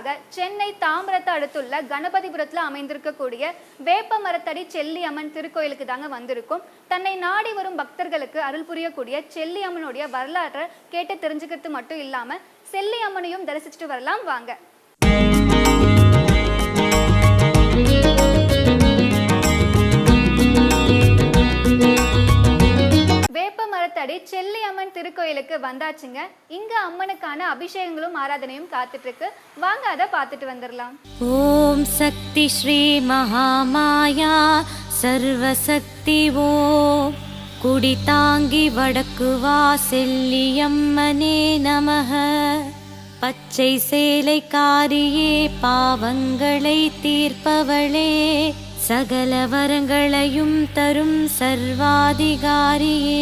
தரிசனத்திற்காக சென்னை தாம்பரத்தை அடுத்துள்ள கணபதிபுரத்தில் அமைந்திருக்கக்கூடிய வேப்ப மரத்தடி செல்லி அம்மன் திருக்கோயிலுக்கு தாங்க வந்திருக்கும். தன்னை நாடி வரும் பக்தர்களுக்கு அருள் புரியக்கூடிய செல்லி அம்மனுடைய வரலாற்றை கேட்டு தெரிஞ்சுக்கிறது மட்டும் இல்லாம செல்லி அம்மனையும் தரிசிச்சுட்டு வரலாம். வாங்க. முப்பத்தடி செல்லி அம்மன் திருக்கோயிலுக்கு வந்தாச்சுங்க. இங்க அம்மனுக்கான அபிஷேகங்களும் ஆராதனையும் காத்துட்டு இருக்கு வாங்க அதை பார்த்துட்டு வந்துடலாம். ஓம் சக்தி ஸ்ரீ மகாமாயா. சர்வசக்தி ஓம் குடி தாங்கி வடக்கு வா செல்லியம்மனே நமக. பச்சை சேலைக்காரியே பாவங்களை தீர்ப்பவளே. சகல வரங்களையும் தரும் சர்வாதிகாரியே.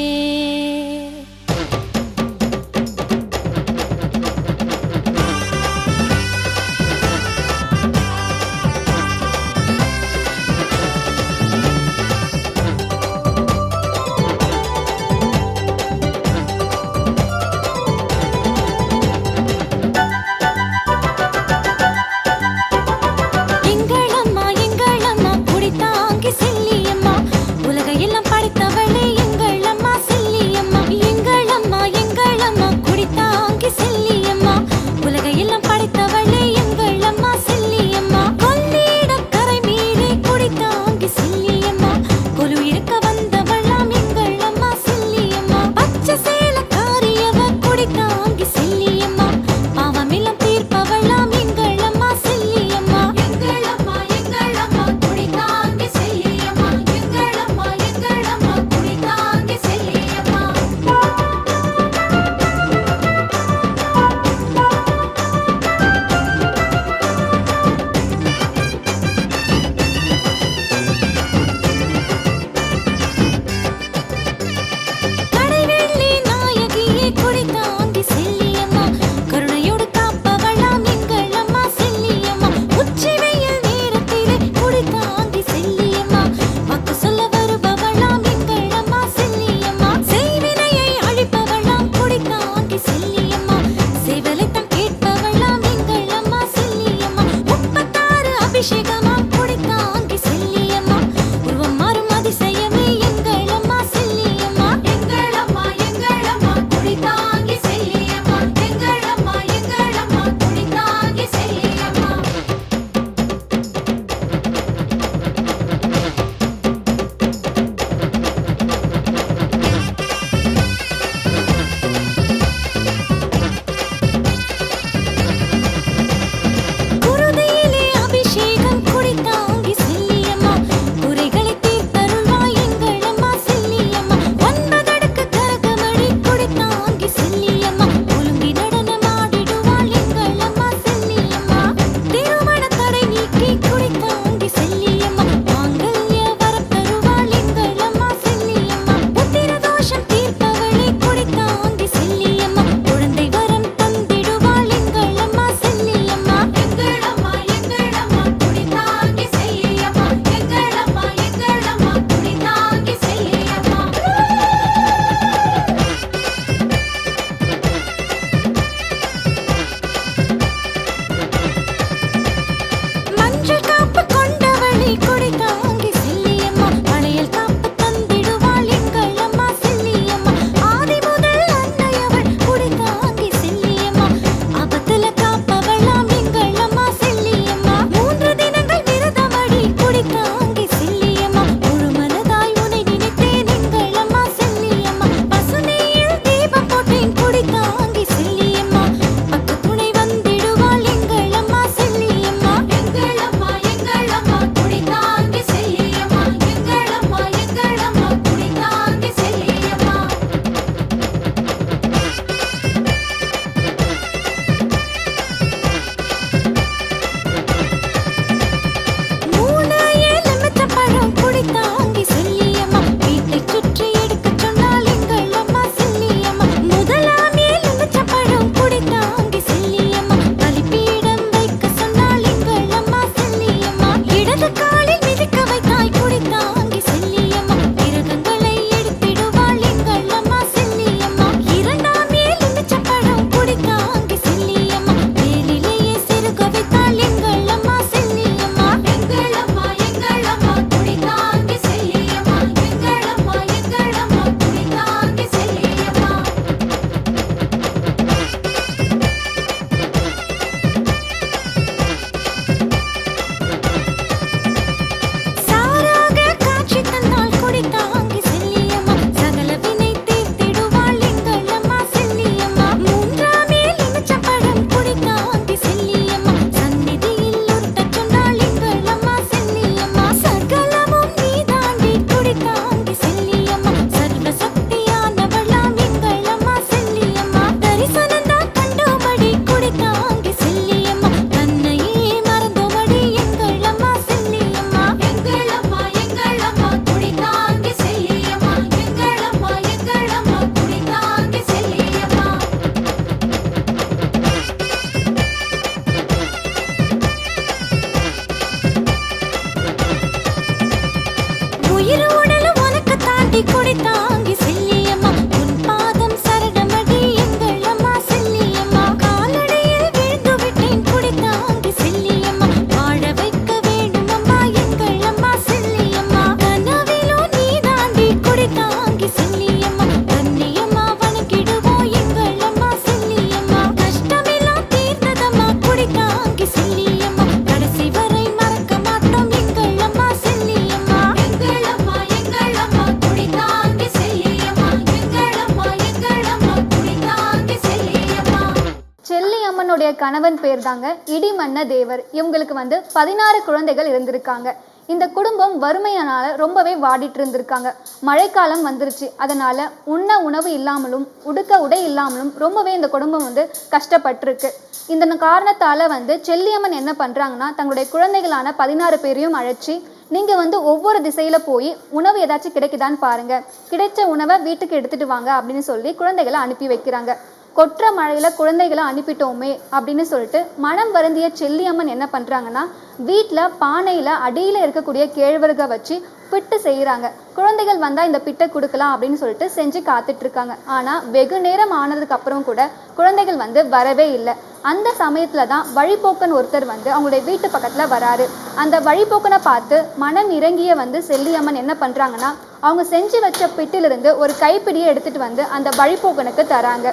இடிமன்ன தேவர் இவங்களுக்கு வந்து பதினாறு குழந்தைகள் இருந்திருக்காங்க. இந்த குடும்பம் வறுமையானால ரொம்பவே வாடிட்டு இருந்திருக்காங்க. மழைக்காலம் வந்துருச்சு. அதனால உண்ண உணவு இல்லாமலும் உடுக்க உடை இல்லாமலும் ரொம்பவே இந்த குடும்பம் வந்து கஷ்டப்பட்டிருக்கு. இந்த காரணத்தால வந்து செல்லியம்மன் என்ன பண்றாங்கன்னா தங்களுடைய குழந்தைகளான பதினாறு பேரையும் அழைச்சி நீங்கள் வந்து ஒவ்வொரு திசையில் போய் உணவு ஏதாச்சும் கிடைக்குதான்னு பாருங்கள் கிடைச்ச உணவை வீட்டுக்கு எடுத்துட்டு வாங்க அப்படின்னு சொல்லி குழந்தைகளை அனுப்பி வைக்கிறாங்க. கொற்ற மழையில குழந்தைகளை அனுப்பிட்டோமே அப்படின்னு சொல்லிட்டு மனம் வருந்திய செல்லியம்மன் என்ன பண்றாங்கன்னா வீட்டில் பானையில அடியில் இருக்கக்கூடிய கேழ்வரகை வச்சு பிட்டு செய்கிறாங்க குழந்தைகள் வந்தா இந்த பிட்டை கொடுக்கலாம் அப்படின்னு சொல்லிட்டு செஞ்சு காத்துட்டு இருக்காங்க ஆனா வெகு நேரம் ஆனதுக்கு அப்புறம் கூட குழந்தைகள் வந்து வரவே இல்லை. அந்த சமயத்துல தான் வழிபோக்கன் ஒருத்தர் வந்து அவங்களுடைய வீட்டு பக்கத்துல வராரு. அந்த வழிபோக்கனை பார்த்து மனம் இறங்கிய வந்து செல்லியம்மன் என்ன பண்றாங்கன்னா அவங்க செஞ்சு வச்ச பிட்டிலிருந்து ஒரு கைப்பிடியை எடுத்துட்டு வந்து அந்த வழிபோக்கனுக்கு தராங்க.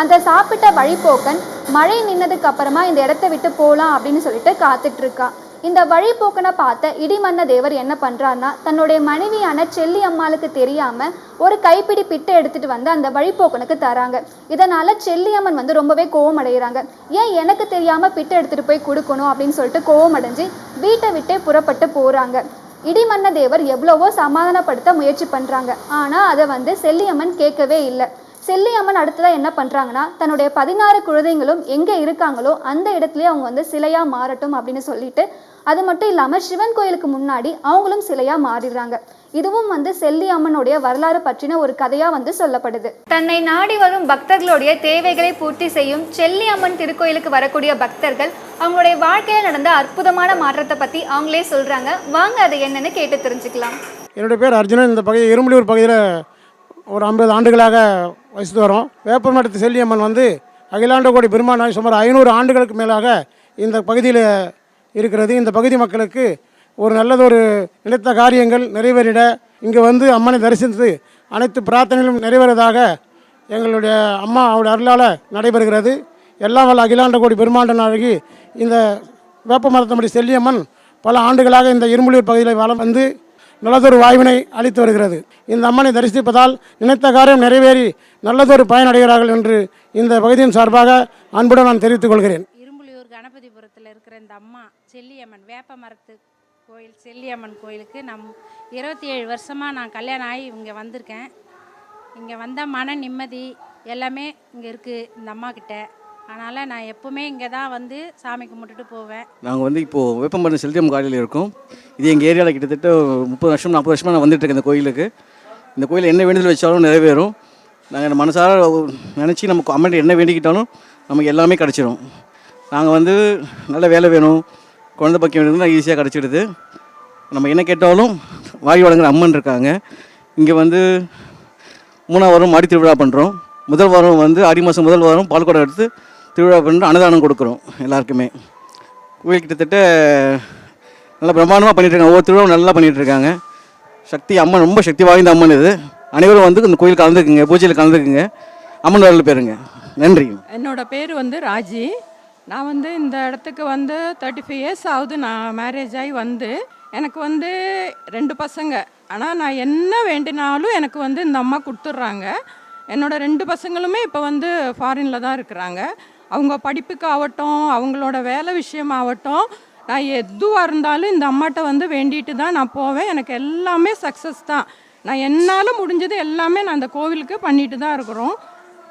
அந்த சாப்பிட்ட வழிபோக்கன் மழை நின்னதுக்கு அப்புறமா இந்த இடத்த விட்டு போகலாம் அப்படின்னு சொல்லிட்டு காத்துட்டு இருக்கான் இந்த வழிபோக்கனை பார்த்த இடிமன்ன தேவர் என்ன பண்றாருன்னா தன்னுடைய மனைவியான செல்லி அம்மாளுக்கு தெரியாம ஒரு கைப்பிடி பிட்டை எடுத்துட்டு வந்து அந்த வழிபோக்கனுக்கு தராங்க. இதனால செல்லியம்மன் வந்து ரொம்பவே கோவம் அடைகிறாங்க ஏன் எனக்கு தெரியாம பிட்டை எடுத்துட்டு போய் கொடுக்கணும் அப்படின்னு சொல்லிட்டு கோவம் அடைஞ்சு வீட்டை விட்டே புறப்பட்டு போறாங்க. இடிமன்ன தேவர் எவ்வளவோ சமாதானப்படுத்த முயற்சி பண்றாங்க. ஆனா அதை வந்து செல்லியம்மன் கேட்கவே இல்லை. செல்லியம்மன் அடுத்ததாக என்ன பண்ணுறாங்கன்னா தன்னுடைய பதினாறு குழந்தைங்களும் எங்கே இருக்காங்களோ அந்த இடத்துலயே அவங்க வந்து சிலையாக மாறட்டும் அப்படின்னு சொல்லிட்டு அது மட்டும் இல்லாமல் சிவன் கோயிலுக்கு முன்னாடி அவங்களும் சிலையாக மாறிடுறாங்க. இதுவும் வந்து செல்லி அம்மனுடைய வரலாறு பற்றின ஒரு கதையாக வந்து சொல்லப்படுது. தன்னை நாடி வரும் பக்தர்களுடைய தேவைகளை பூர்த்தி செய்யும் செல்லி அம்மன் திருக்கோயிலுக்கு வரக்கூடிய பக்தர்கள் அவங்களுடைய வாழ்க்கையில் நடந்த அற்புதமான மாற்றத்தை பற்றி அவங்களே சொல்கிறாங்க வாங்க அது என்னன்னு கேட்டு தெரிஞ்சுக்கலாம். என்னுடைய பேர் அர்ஜுனன். இந்த பகுதி இரும்புலியூர் பகுதியில் ஒரு ஐம்பது ஆண்டுகளாக வசித்து வரோம். வேப்பமரத்து செல்லியம்மன் வந்து அகிலாண்ட கோடி பெருமானாய் சுமார் ஐநூறு ஆண்டுகளுக்கு மேலாக இந்த பகுதியில் இருக்கிறது. இந்த பகுதி மக்களுக்கு ஒரு நல்லதொரு நினைத்த காரியங்கள் நிறைவேறிட இங்கே வந்து அம்மனை தரிசித்து அனைத்து பிரார்த்தனைகளும் நிறைவேறதாக எங்களுடைய அம்மா அவருடைய அருளால் நடைபெறுகிறது. எல்லாம் வல்ல அகிலாண்ட கோடி பெருமாண்டன் அழகி இந்த வேப்ப மரத்தம்படி செல்லியம்மன் பல ஆண்டுகளாக இந்த இரும்புலியூர் பகுதியில் வளம் வந்து நல்லதொரு வாய்வினை அளித்து வருகிறது. இந்த அம்மனை தரிசிப்பதால் நினைத்த காரியம் நிறைவேறி நல்லதொரு பயனடைகிறார்கள் என்று இந்த பகுதியின் சார்பாக அன்புடன் நான் தெரிவித்துக் கொள்கிறேன். இரும்புலியூர் கணபதிபுரத்தில் இருக்கிற இந்த அம்மா செல்லியம்மன் வேப்ப மரத்து கோயில் செல்லியம்மன் கோயிலுக்கு நம் இருபத்தி ஏழு வருஷமாக நான் கல்யாணம் ஆகி இங்கே வந்திருக்கேன். இங்கே வந்தால் மன நிம்மதி எல்லாமே இங்கே இருக்குது இந்த அம்மா கிட்ட அதனால் நான் எப்போவுமே இங்கே தான் வந்து சாமி கும்பிட்டுட்டு போவேன். நாங்கள் வந்து இப்போது வேப்பம்பரம் செல்தியம் காலையில் இருக்கோம். இது எங்கள் ஏரியாவில் கிட்டத்தட்ட முப்பது வருஷம் நாற்பது வருஷமாக நான் வந்துட்டு இருக்கேன் இந்த கோயிலுக்கு. இந்த கோயில் என்ன வேண்டுதல் வச்சாலும் நிறைவேறும். நாங்கள் மனசார நினச்சி நமக்கு அம்மன் என்ன வேண்டிக்கிட்டாலும் நமக்கு எல்லாமே கிடச்சிரும். நாங்கள் வந்து நல்ல வேலை வேணும். குழந்த பக்கம் வேணும்னா ஈஸியாக கிடச்சிடுது. நம்ம என்ன கேட்டாலும் வாய் வழங்குற அம்மன் இருக்காங்க. இங்கே வந்து மூணாவது வாரம் மாடி திருவிழா பண்ணுறோம் முதல் வாரம் வந்து ஆடி மாதம் முதல் வாரம் பால்குடம் எடுத்து திருவிழா பண்ணிட்டு அன்னதானம் கொடுக்குறோம் எல்லாருக்குமே. கோயில் கிட்டத்தட்ட நல்லா பிரம்மாண்டமாக பண்ணிட்டு இருக்காங்க ஒவ்வொரு திருவிழாவும் நல்லா பண்ணிகிட்ருக்காங்க சக்தி அம்மன் ரொம்ப சக்தி வாய்ந்த அம்மன் இது. அனைவரும் வந்து இந்த கோயில் கலந்துக்குங்க பூஜையில் கலந்துக்குங்க. அம்மன் வரல பேருங்க. நன்றி. என்னோட பேர் வந்து ராஜி. நான் வந்து இந்த இடத்துக்கு வந்து தேர்ட்டி ஃபைவ் இயர்ஸ் ஆகுது நான் மேரேஜ் ஆகி வந்து. எனக்கு வந்து ரெண்டு பசங்க. ஆனால் நான் என்ன வேண்டினாலும் எனக்கு வந்து இந்த அம்மா கொடுத்துட்றாங்க. என்னோட ரெண்டு பசங்களுமே இப்போ வந்து ஃபாரினில் தான் இருக்கிறாங்க. அவங்க படிப்புக்கு ஆகட்டும் அவங்களோட வேலை விஷயமாகட்டும் நான் எதுவாக இருந்தாலும் இந்த அம்மாட்ட வந்து வேண்டிட்டு தான் நான் போவேன். எனக்கு எல்லாமே சக்ஸஸ் தான். நான் என்னால் முடிஞ்சது எல்லாமே நான் அந்த கோவிலுக்கு பண்ணிட்டு தான் இருக்கிறோம்.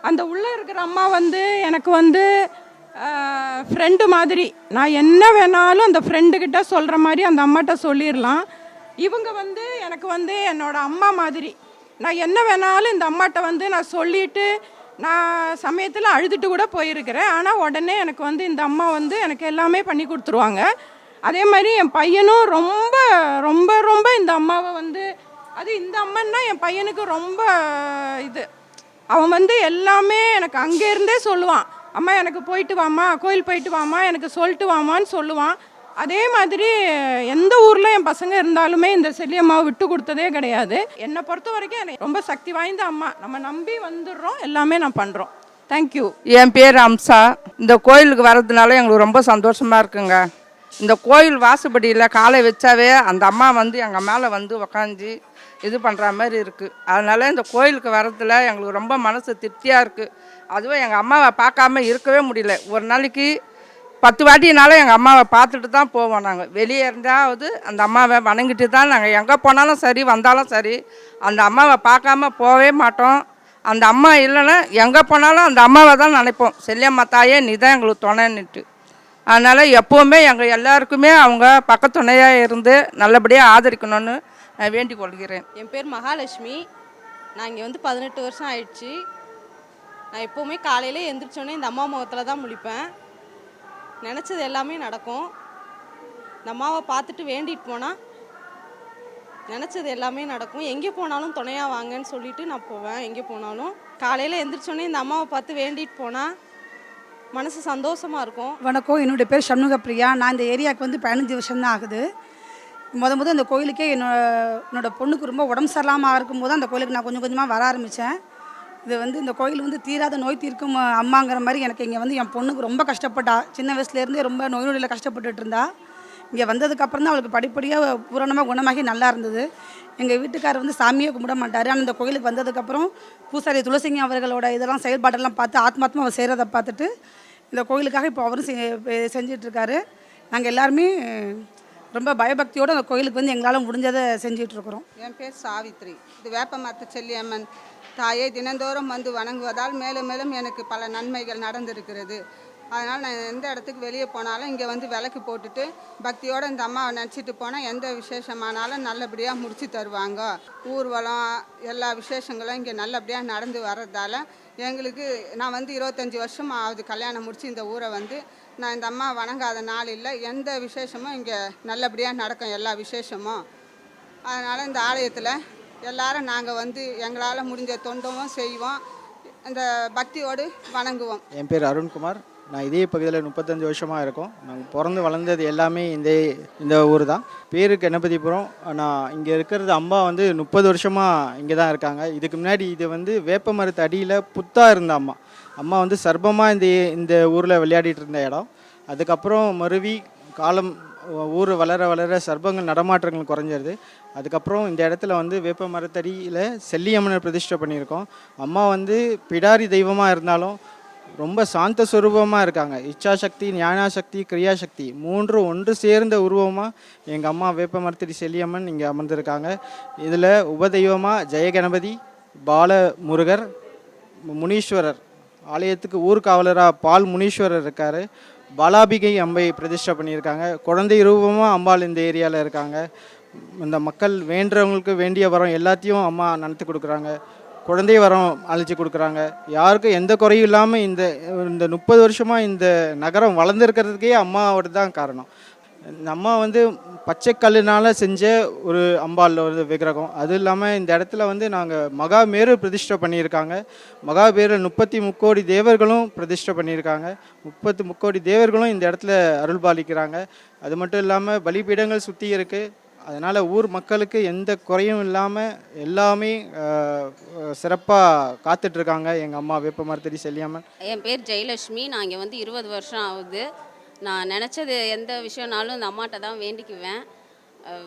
அந்த உள்ளே இருக்கிற அம்மா வந்து எனக்கு வந்து ஃப்ரெண்டு மாதிரி. நான் என்ன வேணாலும் அந்த ஃப்ரெண்டுக்கிட்ட சொல்கிற மாதிரி அந்த அம்மாட்ட சொல்லிடலாம். இவங்க வந்து எனக்கு வந்து என்னோடய அம்மா மாதிரி. நான் என்ன வேணாலும் இந்த அம்மாட்ட வந்து நான் சொல்லிட்டு நான் சமயத்தில் அழுதுட்டு கூட போயிருக்கிறேன். ஆனால் உடனே எனக்கு வந்து இந்த அம்மா வந்து எனக்கு எல்லாமே பண்ணி கொடுத்துருவாங்க. அதே மாதிரி என் பையனும் ரொம்ப ரொம்ப ரொம்ப இந்த அம்மாவை வந்து அது இந்த அம்மன்னா என் பையனுக்கு ரொம்ப இது. அவன் வந்து எல்லாமே எனக்கு அங்கேருந்தே சொல்லுவான். அம்மா எனக்கு போயிட்டு வாமா கோயில் போயிட்டு வாமா எனக்கு சொல்லிட்டு வாமான்னு சொல்லுவான். அதே மாதிரி எந்த ஊரில் என் பசங்க இருந்தாலுமே இந்த செல்லியம்மாவை விட்டு கொடுத்ததே கிடையாது. என்னை பொறுத்த வரைக்கும் எனக்கு ரொம்ப சக்தி வாய்ந்த அம்மா. நம்ம நம்பி வந்துடுறோம். எல்லாமே நான் பண்ணுறோம் தேங்க்யூ என் பேர் அம்சா. இந்த கோயிலுக்கு வர்றதுனால எங்களுக்கு ரொம்ப சந்தோஷமாக இருக்குங்க. இந்த கோயில் வாசுபடியில் காலை வச்சாவே அந்த அம்மா வந்து எங்கள் மேலே வந்து உக்காந்து இது பண்ணுற மாதிரி இருக்குது அதனால் இந்த கோயிலுக்கு வர்றதுல எங்களுக்கு ரொம்ப மனசு திருப்தியாக இருக்குது அதுவும் எங்கள் அம்மாவை பார்க்காம இருக்கவே முடியல. ஒரு நாளைக்கு பத்து வாட்டினாலும் எங்கள் அம்மாவை பார்த்துட்டு தான் போவோம் நாங்கள் வெளியே இருந்தாவது அந்த அம்மாவை வணங்கிட்டு தான் நாங்கள் எங்கே போனாலும் சரி வந்தாலும் சரி அந்த அம்மாவை பார்க்காம போகவே மாட்டோம். அந்த அம்மா இல்லைன்னா எங்கே போனாலும் அந்த அம்மாவை தான் நினைப்போம். செல்லியம்மா தாயே நீ தான் எங்களுக்கு துணைன்னுட்டு. அதனால் எப்போவுமே எங்கள் எல்லாருக்குமே அவங்க பக்கத்துணையாக இருந்து நல்லபடியாக ஆதரிக்கணும்னு நான் வேண்டிக் கொள்கிறேன். என் பேர் மகாலட்சுமி. நான் இங்கே வந்து பதினெட்டு வருஷம் ஆயிடுச்சு. நான் எப்போவுமே காலையில் எந்திரிச்சோன்னே இந்த அம்மா முகத்தில் தான் முழிப்பேன். நினச்சது எல்லாமே நடக்கும். இந்த அம்மாவை பார்த்துட்டு வேண்டிட்டு போனால் நினச்சது எல்லாமே நடக்கும். எங்கே போனாலும் துணையாக வாங்கன்னு சொல்லிட்டு நான் போவேன். எங்கே போனாலும் காலையில் எந்திரிச்சோன்னே இந்த அம்மாவை பார்த்து வேண்டிட்டு போனால் மனசு சந்தோஷமாக இருக்கும். வணக்கம். என்னுடைய பேர் சண்முக பிரியா. நான் இந்த ஏரியாவுக்கு வந்து பதினஞ்சு வருஷம்தான் ஆகுது. முத முத இந்த கோயிலுக்கே என்னோட என்னோட பொண்ணுக்கு ரொம்ப உடம்பு சரியில்லாமல் இருக்கும்போது அந்த கோயிலுக்கு நான் கொஞ்சம் கொஞ்சமாக வர ஆரம்பித்தேன் இது வந்து இந்த கோயில் வந்து தீராத நோய் தீர்க்கும் அம்மாங்கிற மாதிரி எனக்கு இங்கே வந்து என் பொண்ணுக்கு ரொம்ப கஷ்டப்பட்டா. சின்ன வயசுலேருந்தே ரொம்ப நோய் நொடியில் கஷ்டப்பட்டுட்டு இருந்தா. இங்கே வந்ததுக்கப்புறம் தான் அவளுக்கு படிப்படியாக பூரணமாக குணமாகி நல்லா இருந்தது. எங்கள் வீட்டுக்காரர் வந்து சாமியே கும்பிட மாட்டார். ஆனால் இந்த கோயிலுக்கு வந்ததுக்கப்புறம் பூசாரி துளசிங்க அவர்களோட இதெல்லாம் செயல்பாடெல்லாம் பார்த்து ஆத்மாத்மா அவர் செய்கிறத பார்த்துட்டு இந்த கோயிலுக்காக இப்போ அவரும் செஞ்சிட்ருக்காரு நாங்கள் எல்லாருமே ரொம்ப பயபக்தியோடு அந்த கோயிலுக்கு வந்து எங்களால் முடிஞ்சதை செஞ்சிட்ருக்குறோம். என் பேர் சாவித்ரி. இது வேப்பமரத்து செல்லியம்மன் தாயை தினந்தோறும் வந்து வணங்குவதால் மேலும் மேலும் எனக்கு பல நன்மைகள் நடந்திருக்கிறது. அதனால் நான் எந்த இடத்துக்கு வெளியே போனாலும் இங்கே வந்து விளக்கு போட்டுட்டு பக்தியோடு இந்த அம்மாவை நினச்சிட்டு போனால் எந்த விசேஷமானாலும் நல்லபடியாக முடிச்சு தருவாங்க. ஊர்வலம் எல்லா விசேஷங்களும் இங்கே நல்லபடியாக நடந்து வர்றதால எங்களுக்கு நான் வந்து இருபத்தஞ்சி வருஷம் ஆகுது கல்யாணம் முடித்து இந்த ஊரை வந்து. நான் இந்த அம்மா வணங்காத நாள் இல்லை. எந்த விசேஷமும் இங்கே நல்லபடியாக நடக்கும் எல்லா விசேஷமும். அதனால் இந்த ஆலயத்தில் எல்லாரும் நாங்கள் வந்து எங்களால் முடிஞ்ச தொண்டமும் செய்வோம். இந்த பக்தியோடு வணங்குவோம். என் பேர் அருண்குமார். நான் இதே பகுதியில் முப்பத்தஞ்சு வருஷமாக இருக்கோம். நாங்கள் பிறந்து வளர்ந்தது எல்லாமே இந்த இந்த ஊர் தான். பேருக்கு கணபதிபுரம் நான் இங்கே இருக்கிறது அம்மா வந்து முப்பது வருஷமாக இங்கே தான் இருக்காங்க. இதுக்கு முன்னாடி இது வந்து வேப்ப மரத்து அடியில் புத்தாக இருந்த அம்மா. அம்மா வந்து சர்பமாக இந்த இந்த ஊரில் விளையாடிட்டு இருந்த இடம். அதுக்கப்புறம் மருவி காலம் ஊர் வளர வளர சர்பங்கள் நடமாற்றங்கள் குறைஞ்சிருது. அதுக்கப்புறம் இந்த இடத்துல வந்து வேப்ப மரத்தடியில் செல்லியம்மனை பிரதிஷ்டை பண்ணியிருக்கோம். அம்மா வந்து பிடாரி தெய்வமாக இருந்தாலும் ரொம்ப சாந்த சுரூபமாக இருக்காங்க. இச்சாசக்தி ஞானாசக்தி கிரியாசக்தி. மூன்று ஒன்று சேர்ந்த உருவமாக எங்கள் அம்மா வேப்பமரத்திரி செல்லியம்மன் இங்கே அமர்ந்திருக்காங்க. இதில் உபதெய்வமாக ஜெயகணபதி பாலமுருகர் முனீஸ்வரர். ஆலயத்துக்கு ஊர்காவலராக பால் முனீஸ்வரர் இருக்கார். பாலாபிகை அம்பை பிரதிஷ்டை பண்ணியிருக்காங்க. குழந்தை ரூபமாக அம்பாள் இந்த ஏரியாவில் இருக்காங்க. இந்த மக்கள் வேண்டுறவங்களுக்கு வேண்டிய வரம் எல்லாத்தையும் அம்மா நடத்தி கொடுக்குறாங்க. குழந்தை வரம் அழைச்சி கொடுக்குறாங்க. யாருக்கும் எந்த குறையும் இல்லாமல் இந்த இந்த முப்பது வருஷமாக இந்த நகரம் வளர்ந்துருக்கிறதுக்கே அம்மாவோட தான் காரணம். நம்ம அம்மா வந்து பச்சை செஞ்ச ஒரு அம்பாளில் ஒரு விக்கிரகம். அது இல்லாமல் இந்த இடத்துல வந்து நாங்கள் மகாமேரு பிரதிஷ்டை பண்ணியிருக்காங்க. மகாபேரு முப்பத்தி முக்கோடி தேவர்களும் பிரதிஷ்டை பண்ணியிருக்காங்க. முப்பத்து முக்கோடி தேவர்களும் இந்த இடத்துல அருள்பாலிக்கிறாங்க. அது மட்டும் இல்லாமல் பலிபீடங்கள் சுற்றி இருக்குது அதனால் ஊர் மக்களுக்கு எந்த குறையும் இல்லாமல் எல்லாமே சிறப்பாக காத்துட்ருக்காங்க. எங்கள் அம்மா வேப்ப மரத்தடி செல்லியம்மன். என் பேர் ஜெயலட்சுமி. நான் இங்கே வந்து இருபது வருஷம் ஆகுது. நான் நினச்சது எந்த விஷயம்னாலும் இந்த அம்மாட்ட தான் வேண்டிக்குவேன்.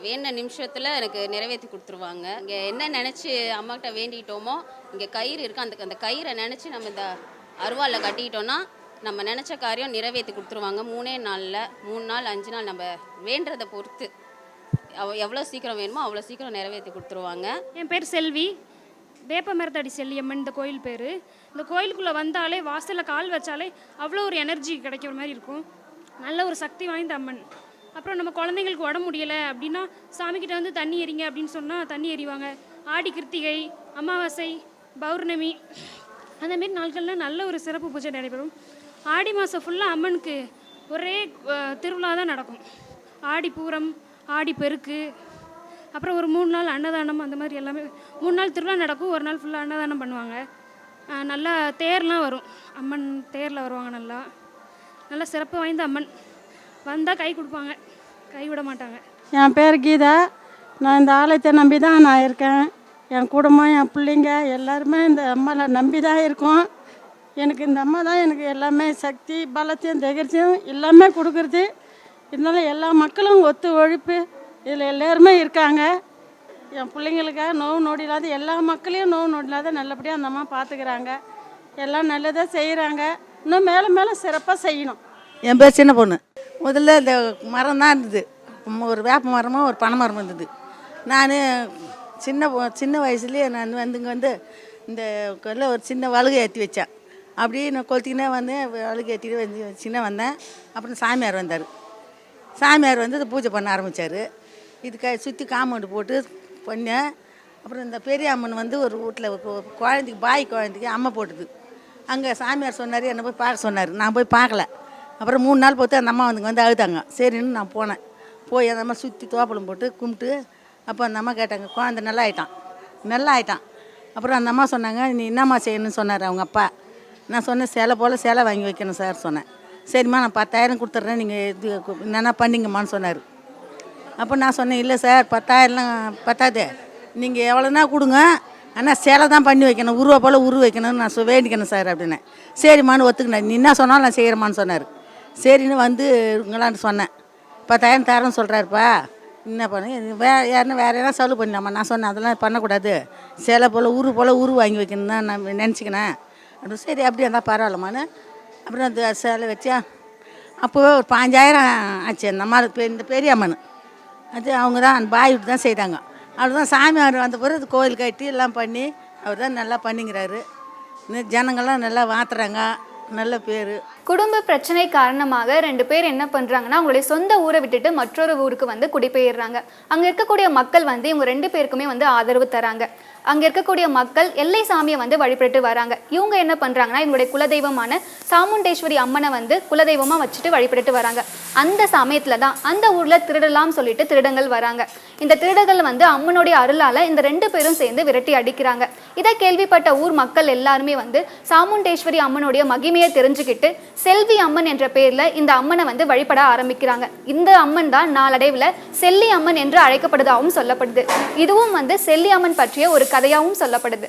வேண்ட நிமிஷத்தில் எனக்கு நிறைவேற்றி கொடுத்துருவாங்க. இங்கே என்ன நினச்சி அம்மாக்கிட்ட வேண்டிக்கிட்டோமோ இங்கே கயிறு இருக்குது அந்த அந்த கயிறை நினச்சி நம்ம இந்த அருவாளில் கட்டிக்கிட்டோன்னா நம்ம நினச்ச காரியம் நிறைவேற்றி கொடுத்துருவாங்க. மூணே நாளில் மூணு நாள் அஞ்சு நாள் நம்ம வேண்டுறதை பொறுத்து. எவ்வளோ சீக்கிரம் வேணுமோ அவ்வளோ சீக்கிரம் நிறைவேற்றி கொடுத்துருவாங்க. என் பேர் செல்வி. வேப்பமரத்தடி செல்லியம்மன் இந்த கோயில் பேர். இந்த கோயிலுக்குள்ளே வந்தாலே வாசலில் கால் வச்சாலே அவ்வளோ ஒரு எனர்ஜி கிடைக்கிற மாதிரி இருக்கும். நல்ல ஒரு சக்தி வாய்ந்த அம்மன். அப்புறம் நம்ம குழந்தைங்களுக்கு உடம்பு முடியலை அப்படின்னா சாமிக்கிட்ட வந்து தண்ணி எறிங்க அப்படின்னு சொன்னால் தண்ணி எறிவாங்க ஆடி கிருத்திகை அமாவாசை பௌர்ணமி அந்தமாரி நாட்கள்லாம் நாட்களில் நல்ல ஒரு சிறப்பு பூஜை நடைபெறும். ஆடி மாதம் ஃபுல்லாக அம்மனுக்கு ஒரே திருவிழா தான் நடக்கும். ஆடி பூரம் ஆடி பெருக்கு அப்புறம் ஒரு மூணு நாள் அன்னதானம் அந்த மாதிரி எல்லாமே மூணு நாள் திருவிழா நடக்கும் ஒரு நாள் ஃபுல்லாக அன்னதானம் பண்ணுவாங்க. நல்லா தேர்லாம் வரும். அம்மன் தேரில் வருவாங்க நல்லா. நல்லா சிறப்பு வாய்ந்த அம்மன். வந்தால் கை கொடுப்பாங்க. கை விட மாட்டாங்க. என் பேர் கீதா. நான் இந்த ஆலயத்தை நம்பி தான் நான் இருக்கேன். என் குடும்பம் என் பிள்ளைங்க எல்லாருமே இந்த அம்மாவை நம்பி தான் இருக்கோம். எனக்கு இந்த அம்மா தான் எனக்கு எல்லாமே சக்தி பலத்தையும் திகழ்ச்சியும் எல்லாமே கொடுக்குறது. இருந்தாலும் எல்லா மக்களும் ஒத்து ஒழிப்பு. இதில் எல்லோருமே இருக்காங்க. என் பிள்ளைங்களுக்காக நோவு நொடி இல்லாத எல்லா மக்களையும் நோவு நொடி இல்லாத நல்லபடியாக அந்த அம்மா பார்த்துக்கிறாங்க எல்லாம் நல்லதாக செய்கிறாங்க இன்னும் மேலே மேலே சிறப்பாக செய்யணும். என் பேர் சின்ன பொண்ணு. முதல்ல இந்த மரம் தான் இருந்தது. ஒரு வேப்ப மரமும் ஒரு பனை மரம் இருந்தது. நான் சின்ன சின்ன வயசுலேயே நான் வந்து இங்கே வந்து இந்த கொல்ல ஒரு சின்ன வழுகை ஏற்றி வச்சேன். அப்படியே நான் கொளுத்திக்கினே வந்தேன் வழுகை ஏற்றிட்டு வந்து சின்ன வந்தேன். அப்புறம் சாமியார் வந்தார். சாமியார் வந்து பூஜை பண்ண ஆரம்பித்தார் இதுக்கு சுற்றி காம்பவுண்டு போட்டு பண்ணேன் அப்புறம் இந்த பெரிய அம்மன் வந்து ஒரு வீட்டில் குழந்தைக்கு பாய் குழந்தைக்கு அம்மை போட்டுது. அங்கே சாமியார் சொன்னார் என்னை போய் பார்க்க சொன்னார். நான் போய் பார்க்கல. அப்புறம் மூணு நாள் பார்த்து அந்த அம்மா வந்து வந்து அழுதாங்க. சரின்னு நான் போனேன். போய் அந்த அம்மா சுற்றி தோப்பலம் போட்டு கும்பிட்டு அப்போ அந்த அம்மா கேட்டாங்க குழந்தை நல்லா ஆயிட்டான் நல்லா ஆயிட்டான் அப்புறம் அந்த அம்மா சொன்னாங்க நீ என்னம்மா செய்யணும்னு சொன்னார் அவங்க அப்பா? நான் சொன்னேன் சேலை போல் சேலை வாங்கி வைக்கணும் சார் சொன்னேன். சரிம்மா நான் பத்தாயிரம் கொடுத்துட்றேன் நீங்கள் இது என்னென்னா பண்ணிங்கம்மான்னு சொன்னார். அப்போ நான் சொன்னேன் இல்லை சார் பத்தாயிரம்லாம் பத்தாது. நீங்கள் எவ்வளோனா கொடுங்க. ஆனால் சேலை தான் பண்ணி வைக்கணும். உருவா போல் உரு வைக்கணும்னு நான் சொ- வேண்டிக்கணும் சார் அப்படின்னேன் சரிம்மான்னு ஒத்துக்கினேன். நீ என்ன சொன்னாலும் நான் செய்கிறேம்மான்னு சொன்னார். சரின்னு வந்து இங்களான்னு சொன்னேன். பத்தாயிரம் தரேன்னு சொல்கிறாருப்பா என்ன பண்ண? வே யாருன்னா வேறு எதனா செலவு பண்ணலாமா நான் சொன்னேன் அதெல்லாம் பண்ணக்கூடாது. சேலை போல் உரு போல் உரு வாங்கி வைக்கணும் தான் நான் நினச்சிக்கினேன். அப்படின்னு சரி அப்படியே இருந்தால் பரவாயில்லமானு அப்புறம் அந்த சேலை வச்சா அப்போவே ஒரு பாஞ்சாயிரம் ஆச்சு. அந்த அம்மா இந்த பெரிய அம்மன். அது அவங்க தான் பாய் விட்டு தான் செய்தாங்க. அவர் தான் சாமியார் வந்த பிறகு அது கோயில் கட்டி எல்லாம் பண்ணி அவர் தான் நல்லா பண்ணிங்கிறாரு. இன்னும் ஜனங்கள்லாம் நல்லா வாத்துறாங்க நல்ல பேர். குடும்ப பிரச்சனை காரணமாக ரெண்டு பேர் என்ன பண்ணுறாங்கன்னா அவங்களுடைய சொந்த ஊரை விட்டுட்டு மற்றொரு ஊருக்கு வந்து குடிபெயர்றாங்க. அங்கே இருக்கக்கூடிய மக்கள் வந்து இவங்க ரெண்டு பேருக்குமே வந்து ஆதரவு தராங்க. அங்கே இருக்கக்கூடிய மக்கள் எல்லை சாமியை வந்து வழிபட்டு வராங்க. இவங்க என்ன பண்ணுறாங்கன்னா இவங்களுடைய குலதெய்வமான சாமுண்டேஸ்வரி அம்மனை வந்து குலதெய்வமாக வச்சுட்டு வழிபட்டு வராங்க. அந்த சமயத்தில் தான் அந்த ஊரில் திருடலாம் சொல்லிட்டு திருடங்கள் வராங்க. இந்த திருடர்கள் வந்து அம்மனுடைய அருளால் இந்த ரெண்டு பேரும் சேர்ந்து விரட்டி அடிக்கிறாங்க. இதை கேள்விப்பட்ட ஊர் மக்கள் எல்லாருமே வந்து சாமுண்டேஸ்வரி அம்மனுடைய மகிமையை தெரிஞ்சுக்கிட்டு செல்வி அம்மன் என்ற பெயரில் இந்த அம்மனை வந்து வழிபட ஆரம்பிக்கிறாங்க. இந்த அம்மன் தான் நாளடைவில் செல்லி அம்மன் என்று அழைக்கப்படுவதாகவும் சொல்லப்படுது. இதுவும் வந்து செல்லி அம்மன் பற்றிய ஒரு கதையாகவும் சொல்லப்படுது.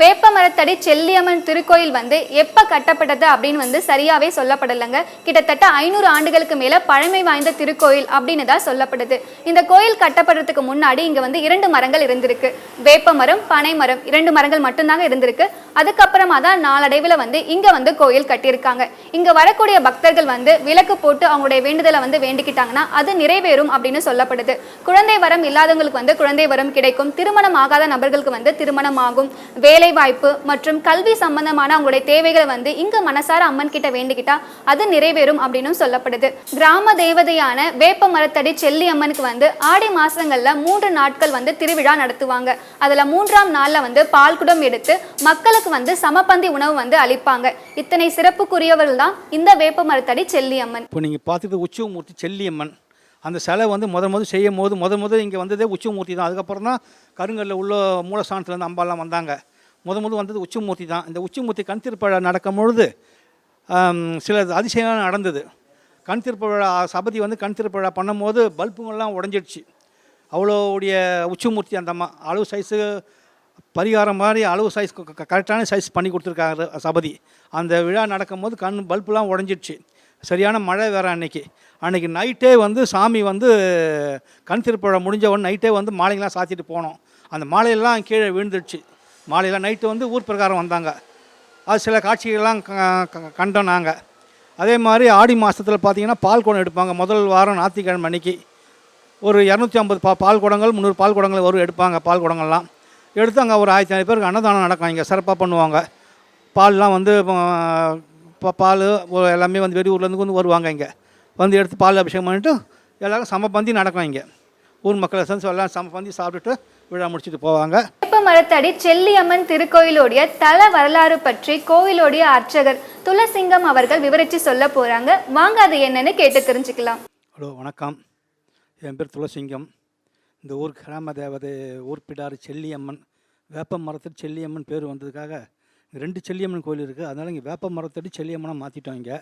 வேப்பமரத்தடி செல்லியம்மன் திருக்கோயில் வந்து எப்ப கட்டப்பட்டது அப்படின்னு வந்து சரியாவே சொல்லப்படலைங்க. கிட்டத்தட்ட ஐநூறு ஆண்டுகளுக்கு மேல பழமை வாய்ந்த திருக்கோயில் அப்படின்னு தான் சொல்லப்படுது. இந்த கோயில் கட்டப்படுறதுக்கு முன்னாடி இங்க வந்து இரண்டு மரங்கள் இருந்திருக்கு. வேப்பமரம் பனை மரம் இரண்டு மரங்கள் மட்டும்தாங்க இருந்திருக்கு. அதுக்கப்புறமா தான் நாளடைவில் வந்து இங்க வந்து கோயில் கட்டியிருக்காங்க. இங்க வரக்கூடிய பக்தர்கள் வந்து விளக்கு போட்டு அவங்களுடைய வேண்டுதலை வந்து வேண்டிக்கிட்டாங்கன்னா அது நிறைவேறும் அப்படின்னு சொல்லப்படுது. குழந்தை வரம் இல்லாதவங்களுக்கு வந்து குழந்தை வரம் கிடைக்கும். திருமணம் ஆகாத நபர்களுக்கு வந்து திருமணம் ஆகும். வேலை வாய்ப்பு மற்றும் கல்வி சம்பந்தமான அவங்களுடைய தேவைகளை வந்து இங்க மனசார அம்மன் கிட்ட வேண்டிக்கிட்டா அது நிறைவேறும் அப்படின்னு சொல்லப்படுது. கிராம தேவதையான வேப்ப மரத்தடி செல்லி அம்மனுக்கு வந்து ஆடி மாசங்கள்ல மூன்று நாட்கள் வந்து திருவிழா நடத்துவாங்க. அதுல மூன்றாம் நாள்ல வந்து பால்குடம் எடுத்து மக்களுக்கு வந்து சமபந்தி உணவு வந்து அளிப்பாங்க. இத்தனை சிறப்புக்குரியவர்கள் தான் இந்த வேப்ப மரத்தடி செல்லி அம்மன். இப்போ நீங்கள் பார்த்துக்கிட்டு உச்சவமூர்த்தி செல்லியம்மன் அந்த சிலை வந்து முத முத செய்யும் போது முத முத இங்கே வந்ததே உச்சமூர்த்தி தான். அதுக்கப்புறம் தான் கருங்கல்ல உள்ள மூலஸ்தானத்துலேருந்து அம்பாலாம் வந்தாங்க. முத முதல் வந்தது உச்சிமூர்த்தி தான். இந்த உச்சிமூர்த்தி கண் திருப்பழா நடக்கும் பொழுது சில அதிசயம் நடந்தது. கண் திருப்பழா சபதி வந்து கண் திருப்பழா பண்ணும்போது பல்புங்கள்லாம் உடஞ்சிடுச்சு. அவ்வளோடைய உச்சிமூர்த்தி அந்த அளவு சைஸு பரிகாரம் மாதிரி அளவு சைஸ் கரெக்டான சைஸ் பண்ணி கொடுத்துருக்காரு சபதி. அந்த விழா நடக்கும்போது கண் பல்புலாம் உடஞ்சிடுச்சு. சரியான மழை வேறு அன்னைக்கு. அன்னைக்கு நைட்டே வந்து சாமி வந்து கண் திருப்பழா முடிஞ்சவன் நைட்டே வந்து மாலைங்களாம் சாத்திட்டு போனோம். அந்த மாலையெல்லாம் கீழே விழுந்துடுச்சு. மாலையில் நைட்டு வந்து ஊர் பிரகாரம் வந்தாங்க. அது சில காட்சிகள்லாம் க- க- கண்டோம் நாங்கள் அதே மாதிரி ஆடி மாதத்தில் பார்த்தீங்கன்னா பால் குடம் எடுப்பாங்க. முதல் வாரம் ஞாயிற்றுக்கிழமை அன்னைக்கு. ஒரு இரநூத்தி ஐம்பது பா பால் குடங்கள் முந்நூறு பால் குடங்கள் வரும் எடுப்பாங்க பால் குடங்கள்லாம். எடுத்து அங்கே ஒரு ஆயிரத்தி ஐநூறு பேருக்கு அன்னதானம் நடக்கும். இங்கே சிறப்பாக பண்ணுவாங்க. பால்லாம் வந்து இப்போ பால் எல்லாமே வந்து வெளியூர்லேருந்து வந்து வருவாங்க இங்கே. வந்து எடுத்து பால் அபிஷேகம் பண்ணிட்டு சம சமபந்தி நடக்கும் இங்கே. ஊர் மக்களை சேர்ந்து எல்லாம் சமபந்தி சாப்பிட்டுட்டு விழா முடிச்சுட்டு போவாங்க. வேப்ப மரத்தடி செல்லியம்மன் திருக்கோயிலுடைய தல வரலாறு பற்றி கோயிலுடைய அர்ச்சகர் துளசிங்கம் அவர்கள் விவரிச்சு சொல்ல போறாங்க. வாங்க அது என்னன்னு கேட்டு தெரிஞ்சுக்கலாம். ஹலோ வணக்கம். என் பேர் துளசிங்கம். இந்த ஊர் கிராம தேவதை ஊர் பிடாறு செல்லியம்மன் வேப்ப மரத்தடி செல்லியம்மன் பேர் வந்ததுக்காக ரெண்டு செல்லியம்மன் கோயில் இருக்குது அதனால் இங்கே வேப்ப மரத்தடி செல்லியம்மனாக மாற்றிட்டோம் இங்கே.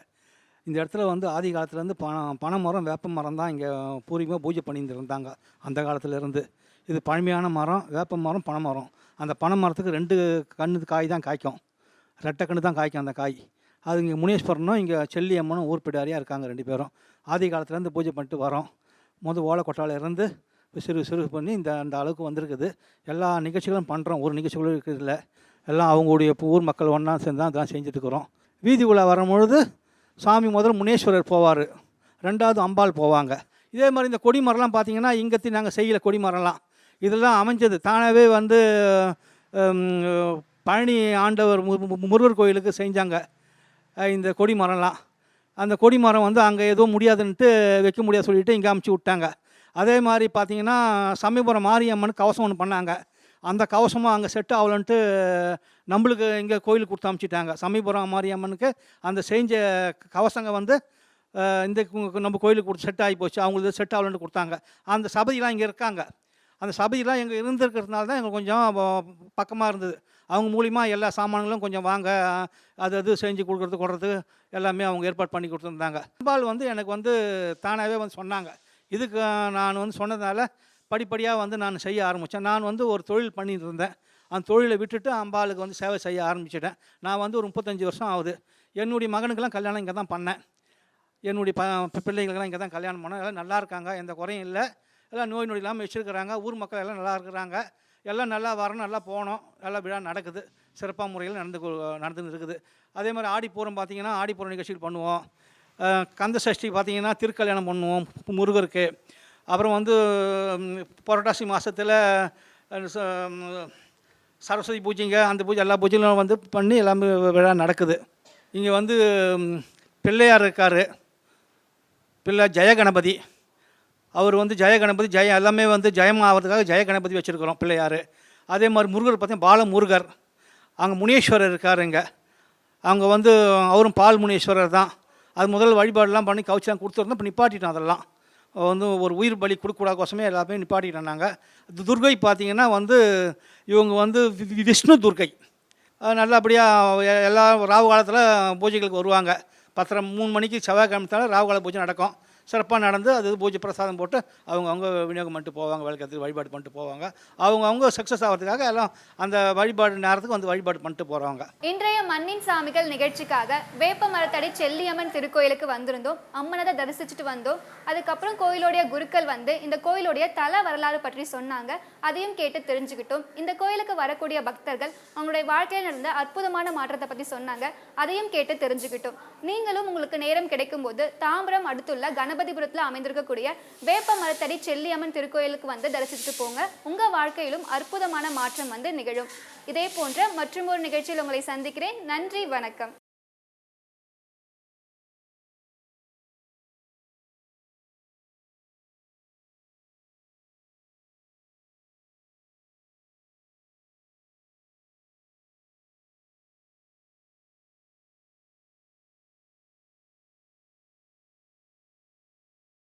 இந்த இடத்துல வந்து ஆதி காலத்துலேருந்து பணம் பனை மரம் வேப்ப மரம் தான் இங்கே பூர்வீகமாக பூஜை பண்ணிட்டு இருந்தாங்க. அந்த காலத்துலேருந்து இது பழமையான மரம் வேப்ப மரம் பனை மரம். அந்த பனை மரத்துக்கு ரெண்டு கண்ணு காய் தான் காய்க்கும். ரெட்டை கண்ணு தான் காய்க்கும் அந்த காய். அது இங்கே முனீஸ்வரனும் இங்கே செல்லியம்மனும் ஊர் பிடாரியாக இருக்காங்க ரெண்டு பேரும். ஆதி காலத்துலேருந்து பூஜை பண்ணிட்டு வரோம். முதல் ஓலை கொட்டாலேருந்து சிறு சிறு பண்ணி இந்த அந்த அளவுக்கு வந்திருக்குது. எல்லா நிகழ்ச்சிகளும் பண்ணுறோம் ஒரு நிகழ்ச்சிகளும் இருக்கிறதில்ல எல்லாம் அவங்களுடைய இப்போ ஊர் மக்கள் ஒன்றா சேர்ந்து தான் இதெல்லாம் செஞ்சுட்டு இருக்கிறோம். வீதி உலா வரும்பொழுது சாமி முதல் முனீஸ்வரர் போவார். ரெண்டாவது அம்பாள் போவாங்க. இதே மாதிரி இந்த கொடி மரம்லாம் பார்த்தீங்கன்னா இங்கத்தி நாங்கள் செய்யல கொடி மரம்லாம். இதெல்லாம் அமைஞ்சது. தானாகவே வந்து பழனி ஆண்டவர் மு- முருகர் கோயிலுக்கு செஞ்சாங்க. இந்த கொடி மரம்லாம். அந்த கொடி மரம் வந்து அங்கே எதுவும் முடியாதுன்ட்டு வைக்க முடியாது சொல்லிட்டு இங்கே அமுச்சு விட்டாங்க. அதே மாதிரி பார்த்தீங்கன்னா சமயபுரம் மாரியம்மன் கவசம் ஒன்று பண்ணாங்க. அந்த கவசமும் அங்கே செட் ஆகலன்ட்டு நம்மளுக்கு இங்கே கோயிலுக்கு கொடுத்து அமுச்சிட்டாங்க. சமயபுரம் மாரியம்மனுக்கு அந்த செஞ்ச கவசங்க வந்து இந்த நம்ம கோயிலுக்கு கொடுத்து செட் ஆகி போச்சு. அவங்களுக்கு செட் ஆகலன்ட்டு கொடுத்தாங்க. அந்த சபதிலாம் இங்கே இருக்காங்க. அந்த சபையெல்லாம் எங்கே இருந்திருக்கிறதுனால தான் எங்களுக்கு கொஞ்சம் பக்கமாக இருந்தது. அவங்க மூலிமா எல்லா சாமான்களும் கொஞ்சம் வாங்க அது அது செஞ்சு கொடுக்குறது கொடுறது எல்லாமே அவங்க ஏற்பாடு பண்ணி கொடுத்துருந்தாங்க. அம்பாள் வந்து எனக்கு வந்து தானாகவே வந்து சொன்னாங்க. இதுக்கு நான் வந்து சொன்னதால் படிப்படியாக வந்து நான் செய்ய ஆரம்பித்தேன் நான் வந்து ஒரு தொழில் பண்ணிட்டு இருந்தேன். அந்த தொழிலை விட்டுட்டு அம்பாளுக்கு வந்து சேவை செய்ய ஆரம்பிச்சிட்டேன். நான் வந்து ஒரு முப்பத்தஞ்சு வருஷம் ஆகுது. என்னுடைய மகனுக்கெல்லாம் கல்யாணம் இங்கே தான் பண்ணேன். என்னுடைய ப பி- பிள்ளைகளுக்கெல்லாம் இங்கே தான் கல்யாணம் பண்ணேன். எல்லாம் நல்லா இருக்காங்க எந்த குறையும் இல்லை. எல்லாம் நோய் நொடி இல்லாமல் வச்சுருக்கிறாங்க. ஊர் மக்கள் எல்லாம் நல்லா இருக்கிறாங்க. எல்லாம் நல்லா வரணும் நல்லா போகணும் நல்லா விழா நடக்குது. சிறப்பாக முறையில் நடந்து கொ- நடந்துன்னு இருக்குது. அதே மாதிரி ஆடிப்பூரம் பார்த்திங்கன்னா ஆடிப்பூரம் நிகழ்ச்சிகள் பண்ணுவோம். கந்த சஷ்டி பார்த்திங்கன்னா திருக்கல்யாணம் பண்ணுவோம். முருகருக்கு. அப்புறம் வந்து புரட்டாசி மாதத்தில் சரஸ்வதி பூஜைங்க அந்த பூஜை எல்லா பூஜைகளும் வந்து பண்ணி எல்லாமே விழா நடக்குது. இங்கே வந்து பிள்ளையார் இருக்கார். பிள்ளை ஜெயகணபதி. அவர் வந்து ஜெய கணபதி ஜெயம் எல்லாமே வந்து ஜெயம் ஆகிறதுக்காக ஜெய கணபதி வச்சுருக்கிறோம் பிள்ளையார். அதே மாதிரி முருகர் பார்த்தீங்கன்னா பாலமுருகர். அங்கே முனீஸ்வரர் இருக்கார் இங்கே. அவங்க வந்து அவரும் பால் முனீஸ்வரர் தான். அது முதல் வழிபாடெல்லாம் பண்ணி கவுச்செல்லாம் கொடுத்துருந்தோம் இப்போ நிப்பாட்டிட்டோம் அதெல்லாம். வந்து ஒரு உயிர் பலி கொடுக்கூடாத கோசமே எல்லாமே நிப்பாட்டிட்டோம் நாங்கள் துர்கை பார்த்தீங்கன்னா வந்து இவங்க வந்து விஷ்ணு துர்கை. நல்லபடியாக எல்லா ராவு காலத்தில் பூஜைகளுக்கு வருவாங்க. பத்தரை மூணு மணிக்கு செவ்வாய்க்கிழமத்தால ராவு கால பூஜை நடக்கும். சிறப்பாக நடந்து அது பூஜை பிரசாதம் போட்டு அவங்க அவங்க விநியோகம் பண்ணிட்டு போவாங்க விளக்கத்துக்கு வழிபாடு பண்ணிட்டு போவாங்க. அவங்க அவங்க சக்ஸஸ் ஆகிறதுக்காக எல்லாம் அந்த வழிபாடு நேரத்துக்கு வந்து வழிபாடு பண்ணிட்டு போகிறவங்க இன்றைய மண்ணின் சாமிகள் நிகழ்ச்சிக்காக வேப்ப மரத்தடி செல்லியம்மன் திருக்கோயிலுக்கு வந்திருந்தோம். அம்மனதை தரிசிச்சுட்டு வந்தோம். அதுக்கப்புறம் கோயிலுடைய குருக்கள் வந்து இந்த கோயிலுடைய தல வரலாறு பற்றி சொன்னாங்க. அதையும் கேட்டு தெரிஞ்சுக்கிட்டோம். இந்த கோயிலுக்கு வரக்கூடிய பக்தர்கள் அவங்களுடைய வாழ்க்கையில் நடந்த அற்புதமான மாற்றத்தை பற்றி சொன்னாங்க. அதையும் கேட்டு தெரிஞ்சுக்கிட்டோம். நீங்களும் உங்களுக்கு நேரம் கிடைக்கும்போது தாம்பரம் அடுத்துள்ள கணபதிபுரத்தில் அமைந்திருக்கக்கூடிய வேப்ப மரத்தடி செல்லியம்மன் திருக்கோயிலுக்கு வந்து தரிசித்து போங்க. உங்கள் வாழ்க்கையிலும் அற்புதமான மாற்றம் வந்து நிகழும். இதே போன்ற மற்றும் ஒரு நிகழ்ச்சியில் உங்களை சந்திக்கிறேன். நன்றி வணக்கம்.